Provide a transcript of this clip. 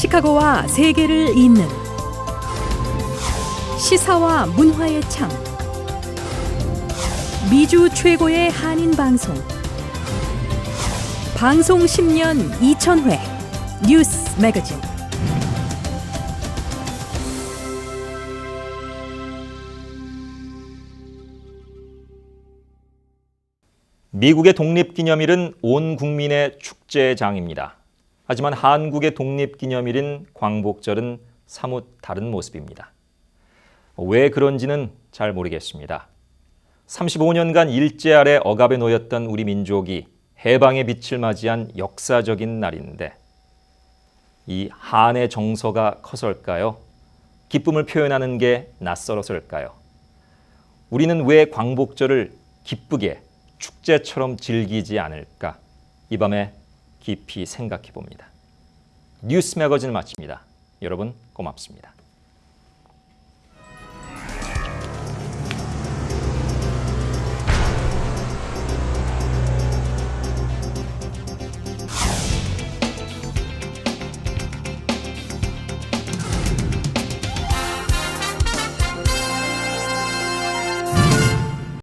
시카고와 세계를 잇는 시사와 문화의 창 미주 최고의 한인 방송 방송 10년 2000회 뉴스 매거진 미국의 독립기념일은 온 국민의 축제장입니다. 하지만 한국의 독립기념일인 광복절은 사뭇 다른 모습입니다. 왜 그런지는 잘 모르겠습니다. 35년간 일제 아래 억압에 놓였던 우리 민족이 해방의 빛을 맞이한 역사적인 날인데 이 한의 정서가 커설까요? 기쁨을 표현하는 게 낯설어서일까요? 우리는 왜 광복절을 기쁘게 축제처럼 즐기지 않을까? 이 밤에 깊이 생각해 봅니다. 뉴스 매거진을 마칩니다. 여러분 고맙습니다.